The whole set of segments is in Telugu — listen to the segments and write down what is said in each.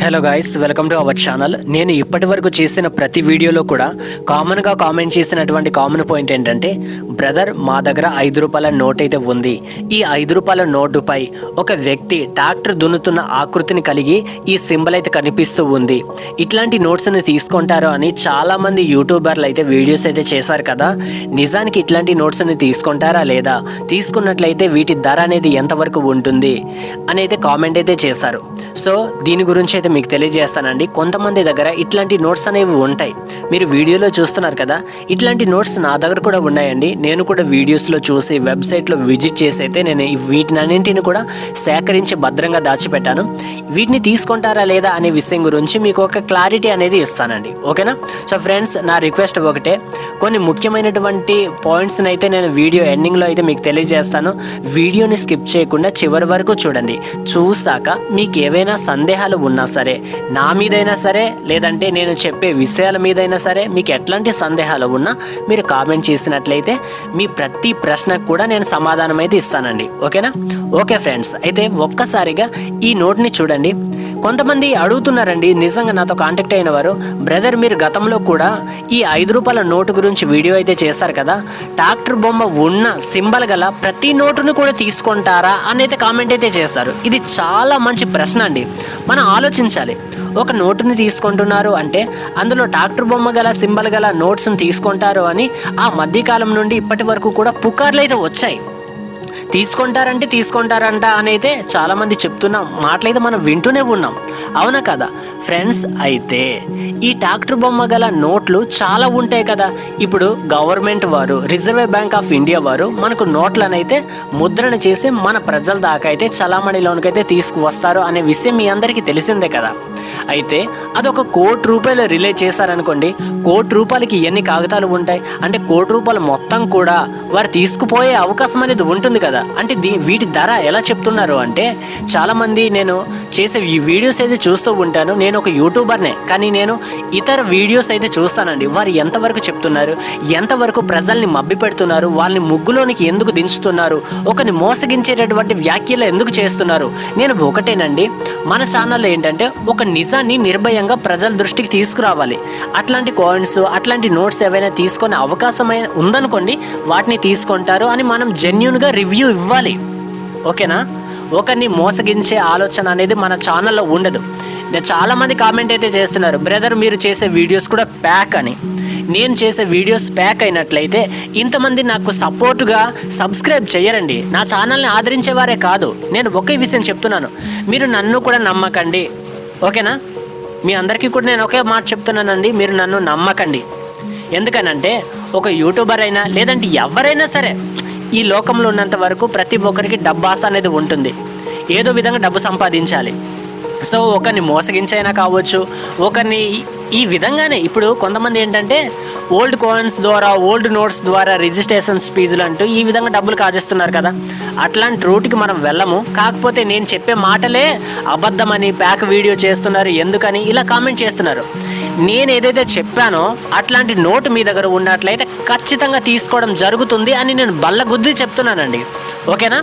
Hello guys welcome to our channel నేను ఇప్పటి వరకు చేసిన ప్రతి వీడియోలో కూడా కామన్గా కామెంట్ చేసినటువంటి కామన్ పాయింట్ ఏంటంటే బ్రదర్ మా దగ్గర ఐదు రూపాయల నోట్ అయితే ఉంది. ఈ ఐదు రూపాయల నోటుపై ఒక వ్యక్తి ట్రాక్టర్ దున్నుతున్న ఆకృతిని కలిగి ఈ సింబల్ అయితే కనిపిస్తూ ఉంది. ఇట్లాంటి నోట్స్ని తీసుకుంటారు అని చాలామంది యూట్యూబర్లు అయితే వీడియోస్ అయితే చేశారు కదా. నిజానికి ఇట్లాంటి నోట్స్ని తీసుకుంటారా లేదా? తీసుకున్నట్లయితే వీటి ధర అనేది ఎంతవరకు ఉంటుంది? అని అయితే కామెంట్ అయితే చేశారు. సో దీని గురించి అయితే మీకు తెలియజేస్తానండి. కొంతమంది దగ్గర ఇట్లాంటి నోట్స్ అనేవి ఉంటాయి. మీరు వీడియోలో చూస్తున్నారు కదా? ఇట్లాంటి నోట్స్ నా దగ్గర కూడా ఉన్నాయండి. నేను కూడా వీడియోస్లో చూసి వెబ్సైట్లో విజిట్ చేసి అయితే నేను వీటినన్నింటిని కూడా సేకరించి భద్రంగా దాచిపెట్టాను. వీటిని తీసుకుంటారా లేదా అనే విషయం గురించి మీకు ఒక క్లారిటీ అనేది ఇస్తానండి. ఓకేనా? సో ఫ్రెండ్స్ నా రిక్వెస్ట్ ఒకటే. కొన్ని ముఖ్యమైనటువంటి పాయింట్స్ని అయితే నేను వీడియో ఎండింగ్లో అయితే మీకు తెలియజేస్తాను. వీడియోని స్కిప్ చేయకుండా చివరి వరకు చూడండి. చూసాక మీకు ఏవైనా సందేహాలు ఉన్నా సరే నా మీదైనా సరే లేదంటే నేను చెప్పే విషయాల మీదైనా సరే మీకు ఎట్లాంటి సందేహాలు ఉన్నా మీరు కామెంట్ చేసినట్లయితే మీ ప్రతి ప్రశ్నకు కూడా నేను సమాధానం అయితే ఇస్తానండి. ఓకేనా? ఓకే ఫ్రెండ్స్ అయితే ఒక్కసారిగా ఈ నోట్ని చూడండి. కొంతమంది అడుగుతున్నారండి నిజంగా నాతో కాంటాక్ట్ అయిన వారు బ్రదర్ మీరు గతంలో కూడా ఈ ఐదు రూపాయల నోటు గురించి వీడియో అయితే చేశారు కదా? ట్రాక్టర్ బొమ్మ ఉన్న సింబల్ గల ప్రతి నోటును కూడా తీసుకుంటారా? అని అయితే కామెంట్ అయితే చేస్తారు ఇది చాలా మంచి ప్రశ్న అండి. మనం ఆలోచించాలి. ఒక నోటుని తీసుకుంటున్నారు అంటే అందులో డాక్టర్ బొమ్మ గల సింబల్ గల నోట్స్ని తీసుకుంటారు అని ఆ మధ్యకాలం నుండి ఇప్పటి వరకు కూడా పుకార్లు అయితే వచ్చాయి. తీసుకుంటారంటే తీసుకుంటారంట అని అయితే చాలామంది చెప్తున్న మాటలైతే మనం వింటూనే ఉన్నాం. అవునా కదా? ఫ్రెండ్స్ అయితే ఈ ట్రాక్టర్ బొమ్మ గల నోట్లు చాలా ఉంటాయి కదా. ఇప్పుడు గవర్నమెంట్ వారు రిజర్వ్ బ్యాంక్ ఆఫ్ ఇండియా వారు మనకు నోట్లను అయితే ముద్రణ చేసి మన ప్రజల దాకా అయితే చలామణిలోనికైతే తీసుకువస్తారు అనే విషయం మీ అందరికీ తెలిసిందే కదా. అయితే అదొక కోటి రూపాయలు రిలే చేశారనుకోండి కోటి రూపాయలకి ఎన్ని కాగితాలు ఉంటాయి? అంటే కోటి రూపాయలు మొత్తం కూడా వారు తీసుకుపోయే అవకాశం అనేది ఉంటుంది కదా. అంటే దీ వీటి ధర ఎలా చెప్తున్నారు అంటే చాలామంది నేను చేసే ఈ వీడియోస్ అయితే చూస్తూ ఉంటాను. నేను ఒక యూట్యూబర్నే కానీ నేను ఇతర వీడియోస్ అయితే చూస్తానండి. వారు ఎంతవరకు చెప్తున్నారు? ఎంతవరకు ప్రజల్ని మబ్బి పెడుతున్నారు? వాళ్ళని ముగ్గులోనికి ఎందుకు దించుతున్నారు? ఒకరిని మోసగించేటటువంటి వ్యాఖ్యలు ఎందుకు చేస్తున్నారు? నేను ఒకటేనండి. మన ఛానల్లో ఏంటంటే ఒక నిజాన్ని నిర్భయంగా ప్రజల దృష్టికి తీసుకురావాలి. అట్లాంటి కాయిన్స్ అట్లాంటి నోట్స్ ఏవైనా తీసుకునే అవకాశం అయినా ఉందనుకోండి వాటిని తీసుకుంటారు అని మనం జెన్యున్గా రివ్యూ ఇవ్వాలి. ఓకేనా? ఒకరిని మోసగించే ఆలోచన అనేది మన ఛానల్లో ఉండదు. నేను చాలామంది కామెంట్ అయితే చేస్తున్నారు బ్రదర్ మీరు చేసే వీడియోస్ కూడా ప్యాక్ అని. నేను చేసే వీడియోస్ ప్యాక్ అయినట్లయితే ఇంతమంది నాకు సపోర్టుగా సబ్స్క్రైబ్ చేయరండి. నా ఛానల్ని ఆదరించేవారే కాదు. నేను ఒకే విషయం చెప్తున్నాను. మీరు నన్ను కూడా నమ్మకండి. ఓకేనా? మీ అందరికీ కూడా నేను ఒకే మాట చెప్తున్నానండి మీరు నన్ను నమ్మకండి. ఎందుకనంటే ఒక యూట్యూబర్ అయినా లేదంటే ఎవరైనా సరే ఈ లోకంలో ఉన్నంత వరకు ప్రతి ఒక్కరికి డబ్బు ఆశ అనేది ఉంటుంది. ఏదో విధంగా డబ్బు సంపాదించాలి. సో ఒకరిని మోసగించైనా కావచ్చు ఒకరిని ఈ విధంగానే ఇప్పుడు కొంతమంది ఏంటంటే ఓల్డ్ కాయిన్స్ ద్వారా ఓల్డ్ నోట్స్ ద్వారా రిజిస్ట్రేషన్ ఫీజులు అంటూ ఈ విధంగా డబ్బులు కాజేస్తున్నారు కదా. అట్లాంటి రూట్కి మనం వెళ్ళము. కాకపోతే నేను చెప్పే మాటలే అబద్ధమని ప్యాక్ వీడియో చేస్తున్నారు ఎందుకని ఇలా కామెంట్ చేస్తున్నారు. నేను ఏదైతే చెప్పానో అట్లాంటి నోటు మీ దగ్గర ఉన్నట్లయితే ఖచ్చితంగా తీసుకోవడం జరుగుతుంది అని నేను బల్ల గుద్ది చెప్తున్నానండి. ఓకేనా?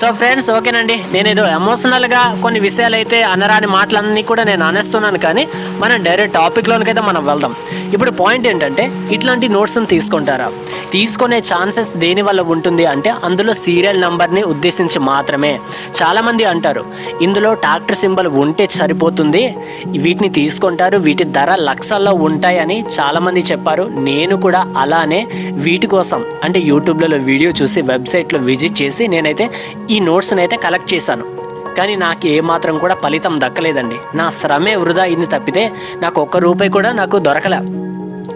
సో ఫ్రెండ్స్ ఓకేనండి. నేను ఏదో ఎమోషనల్గా కొన్ని విషయాలు అయితే అనరాని మాటలన్నీ కూడా నేను అనేస్తున్నాను కానీ మనం డైరెక్ట్ టాపిక్లోనికైతే మనం వెళ్దాం. ఇప్పుడు పాయింట్ ఏంటంటే ఇట్లాంటి నోట్స్ని తీసుకుంటారా? తీసుకునే ఛాన్సెస్ దేని వల్ల ఉంటుంది అంటే అందులో సీరియల్ నెంబర్ని ఉద్దేశించి మాత్రమే. చాలామంది అంటారు ఇందులో ట్రాక్టర్ సింబల్ ఉంటే సరిపోతుంది వీటిని తీసుకుంటారు వీటి ధర లక్షల్లో ఉంటాయని చాలామంది చెప్పారు. నేను కూడా అలానే వీటి కోసం అంటే యూట్యూబ్లలో వీడియో చూసి వెబ్సైట్లో విజిట్ చేసి నేనైతే ఈ నోట్స్ని అయితే కలెక్ట్ చేశాను. కానీ నాకు ఏమాత్రం కూడా ఫలితం దక్కలేదండి. నా శ్రమే వృధా అయింది తప్పితే నాకు ఒక్క రూపాయి కూడా నాకు దొరకలే.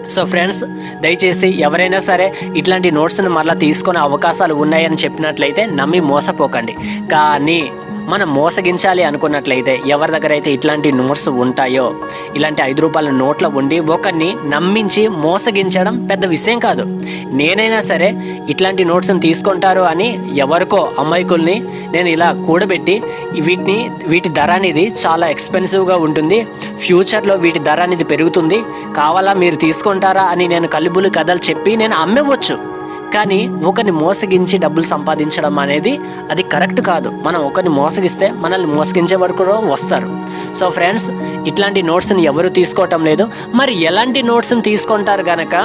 సో ఫ్రెండ్స్ దయచేసి ఎవరైనా సరే ఇట్లాంటి నోట్స్ని మరలా తీసుకునే అవకాశాలు ఉన్నాయని చెప్పినట్లయితే నమ్మి మోసపోకండి. కానీ మనం మోసగించాలి అనుకున్నట్లయితే ఎవరి దగ్గర అయితే ఇట్లాంటి నోట్స్ ఉంటాయో ఇలాంటి ఐదు రూపాయల నోట్ల ఉండి ఒకరిని నమ్మించి మోసగించడం పెద్ద విషయం కాదు. నేనైనా సరే ఇట్లాంటి నోట్స్ని తీసుకుంటారు అని ఎవరికో అమ్మాయికుల్ని నేను ఇలా కూడబెట్టి వీటిని వీటి ధర అనేది చాలా ఎక్స్పెన్సివ్గా ఉంటుంది. ఫ్యూచర్లో వీటి ధర అనేది పెరుగుతుంది. కావాలా మీరు తీసుకుంటారా అని నేను కలుబులు కథలు చెప్పి నేను అమ్మేవచ్చు. కానీ ఒకరిని మోసగించి డబ్బులు సంపాదించడం అనేది అది కరెక్ట్ కాదు. మనం ఒకరిని మోసగిస్తే మనల్ని మోసగించే వరకు కూడా వస్తారు. సో ఫ్రెండ్స్ ఇట్లాంటి నోట్స్ని ఎవరు తీసుకోవటం లేదు. మరి ఎలాంటి నోట్స్ని తీసుకుంటారు కనుక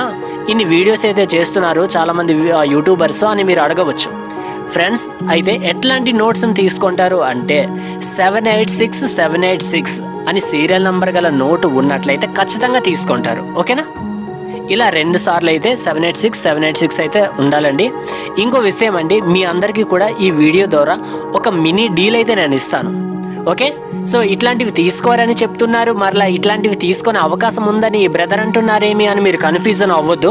ఇన్ని వీడియోస్ అయితే చేస్తున్నారు చాలామంది యూట్యూబర్స్ అని మీరు అడగవచ్చు. ఫ్రెండ్స్ అయితే ఎట్లాంటి నోట్స్ని తీసుకుంటారు అంటే seven eight six seven eight six అని సీరియల్ నంబర్ గల నోటు ఉన్నట్లయితే ఖచ్చితంగా తీసుకుంటారు. ఓకేనా? ఇలా రెండు సార్లు అయితే seven eight six seven eight six అయితే ఉండాలండి. ఇంకో విషయం అండి మీ అందరికీ కూడా ఈ వీడియో ద్వారా ఒక మినీ డీల్ అయితే నేను ఇస్తాను. ఓకే? సో ఇట్లాంటివి తీసుకోరని చెప్తున్నారు మరలా ఇట్లాంటివి తీసుకునే అవకాశం ఉందని ఈ బ్రదర్ అంటున్నారేమి అని మీరు కన్ఫ్యూజన్ అవ్వద్దు.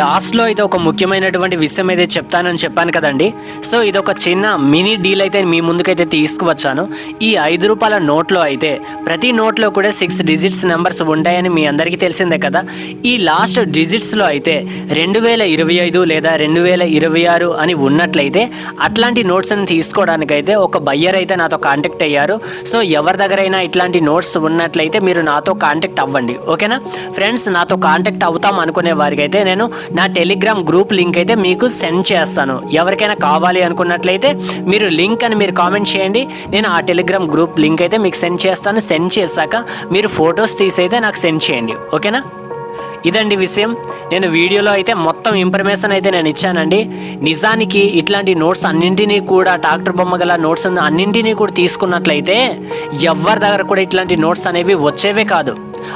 లాస్ట్లో అయితే ఒక ముఖ్యమైనటువంటి విషయం అయితే చెప్తానని చెప్పాను కదండి. సో ఇది ఒక చిన్న మినీ డీల్ అయితే మీ ముందుకైతే తీసుకువచ్చాను. ఈ ఐదు రూపాయల నోట్లో అయితే ప్రతి నోట్లో కూడా సిక్స్ డిజిట్స్ నెంబర్స్ ఉంటాయని మీ అందరికీ తెలిసిందే కదా. ఈ లాస్ట్ డిజిట్స్లో అయితే రెండు వేల ఇరవై ఐదు లేదా రెండు వేల ఇరవై ఆరు అని ఉన్నట్లయితే అట్లాంటి నోట్స్ని తీసుకోవడానికైతే ఒక బయ్యర్ అయితే నాతో కాంటాక్ట్ అయ్యారు. సో ఎవరి దగ్గరైనా ఇట్లాంటి నోట్స్ ఉన్నట్లయితే మీరు నాతో కాంటాక్ట్ అవ్వండి. ఓకేనా? ఫ్రెండ్స్ నాతో కాంటాక్ట్ అవుతాం అనుకునే వారికి అయితే నేను నా టెలిగ్రామ్ గ్రూప్ లింక్ అయితే మీకు సెండ్ చేస్తాను. ఎవరికైనా కావాలి అనుకున్నట్లయితే మీరు లింక్ అని మీరు కామెంట్ చేయండి. నేను ఆ టెలిగ్రామ్ గ్రూప్ లింక్ అయితే మీకు సెండ్ చేస్తాను. సెండ్ చేశాక మీరు ఫొటోస్ తీసి అయితే నాకు సెండ్ చేయండి. ఓకేనా ఇదండి విషయం. నేను వీడియోలో అయితే మొత్తం ఇన్ఫర్మేషన్ అయితే నేను ఇచ్చానండి. నిజానికి ఇట్లాంటి నోట్స్ అన్నింటినీ కూడా డాక్టర్ బొమ్మ గల నోట్స్ అన్నింటినీ కూడా తీసుకున్నట్లయితే ఎవరి దగ్గర కూడా ఇట్లాంటి నోట్స్ అనేవి వచ్చేవే కాదు.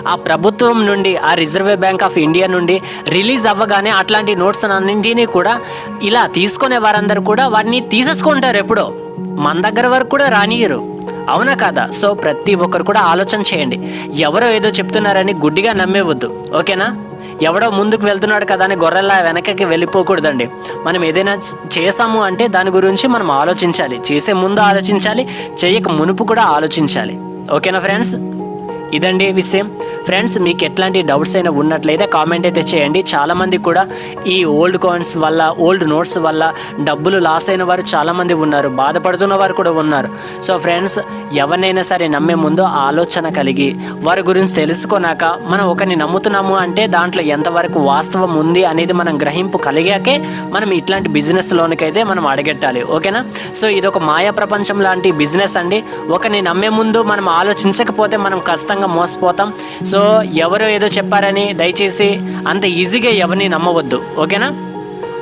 ఆ ప్రభుత్వం నుండి ఆ రిజర్వ్ బ్యాంక్ ఆఫ్ ఇండియా నుండి రిలీజ్ అవ్వగానే అట్లాంటి నోట్స్ అన్నింటినీ కూడా ఇలా తీసుకునే వారందరూ కూడా వాటిని తీసేసుకుంటారు ఎప్పుడో. మన దగ్గర వరకు కూడా రానియరు అవునా కాదా? సో ప్రతి ఒక్కరు కూడా ఆలోచన చేయండి. ఎవరో ఏదో చెప్తున్నారని గుడ్డిగా నమ్మేవద్దు. ఓకేనా? ఎవడో ముందుకు వెళ్తున్నాడు కదా అని గొర్రెల్లా వెనకకి వెళ్ళిపోకూడదండి. మనం ఏదైనా చేసాము అంటే దాని గురించి మనం ఆలోచించాలి. చేసే ముందు ఆలోచించాలి చేయక మునుపు కూడా ఆలోచించాలి. ఓకేనా ఫ్రెండ్స్? ఇదండి విషయం. ఫ్రెండ్స్ మీకు ఎట్లాంటి డౌట్స్ అయినా ఉన్నట్లయితే కామెంట్ అయితే చేయండి. చాలామంది కూడా ఈ ఓల్డ్ కాయిన్స్ వల్ల ఓల్డ్ నోట్స్ వల్ల డబ్బులు లాస్ అయిన వారు చాలామంది ఉన్నారు. బాధపడుతున్న వారు కూడా ఉన్నారు. సో ఫ్రెండ్స్ ఎవరినైనా సరే నమ్మే ముందు ఆలోచన కలిగి వారి గురించి తెలుసుకున్నాక మనం ఒకరిని నమ్ముతున్నాము అంటే దాంట్లో ఎంతవరకు వాస్తవం ఉంది అనేది మనం గ్రహింపు కలిగాకే మనం ఇట్లాంటి బిజినెస్ లోనికైతే మనం అడగెట్టాలి. ఓకేనా? సో ఇది ఒక మాయా ప్రపంచం లాంటి బిజినెస్ అండి. ఒకరిని నమ్మే ముందు మనం ఆలోచించకపోతే మనం ఖచ్చితంగా మోసపోతాం. సో ఎవరో ఏదో చెప్పారని దయచేసి అంత ఈజీగా ఎవరిని నమ్మవద్దు ఓకేనా?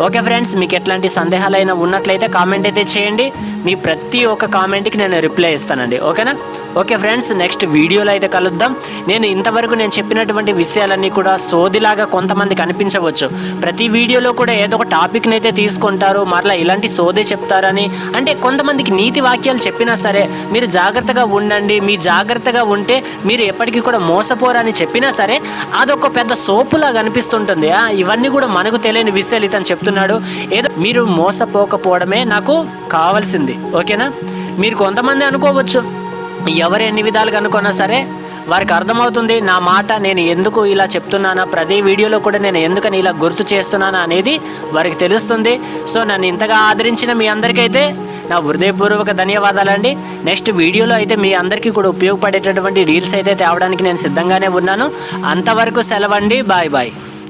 ఓకే ఫ్రెండ్స్ మీకు ఎట్లాంటి సందేహాలైనా ఉన్నట్లయితే కామెంట్ అయితే చేయండి. మీ ప్రతి ఒక్క కామెంట్కి నేను రిప్లై ఇస్తానండి ఓకేనా? ఓకే ఫ్రెండ్స్ నెక్స్ట్ వీడియోలో అయితే కలుద్దాం. నేను ఇంతవరకు నేను చెప్పినటువంటి విషయాలన్నీ కూడా సోదిలాగా కొంతమందికి అనిపించవచ్చు ప్రతి వీడియోలో కూడా ఏదో ఒక టాపిక్ని అయితే తీసుకుంటారు మరలా ఇలాంటి సోదే చెప్తారని. అంటే కొంతమందికి నీతి వాక్యాలు చెప్పినా సరే మీరు జాగ్రత్తగా ఉండండి మీ జాగ్రత్తగా ఉంటే మీరు ఎప్పటికీ కూడా మోసపోరని చెప్పినా సరే అదొక పెద్ద సోపులాగా అనిపిస్తుంటుంది. ఇవన్నీ కూడా మనకు తెలియని విషయాలు ఇతను చెప్తున్నాడు. ఏదో మీరు మోసపోకపోవడమే నాకు కావాల్సింది. ఓకేనా? మీరు కొంతమంది అనుకోవచ్చు. ఎవరు ఎన్ని విధాలుగా అనుకున్నా సరే వారికి అర్థమవుతుంది నా మాట నేను ఎందుకు ఇలా చెప్తున్నానా ప్రతి వీడియోలో కూడా నేను ఎందుకని ఇలా గుర్తు చేస్తున్నానా అనేది వారికి తెలుస్తుంది. సో నన్ను ఇంతగా ఆదరించిన మీ అందరికైతే నా హృదయపూర్వక ధన్యవాదాలండి. నెక్స్ట్ వీడియోలో అయితే మీ అందరికీ కూడా ఉపయోగపడేటటువంటి రీల్స్ అయితే తేవడానికి నేను సిద్ధంగానే ఉన్నాను. అంతవరకు సెలవండి. Bye bye.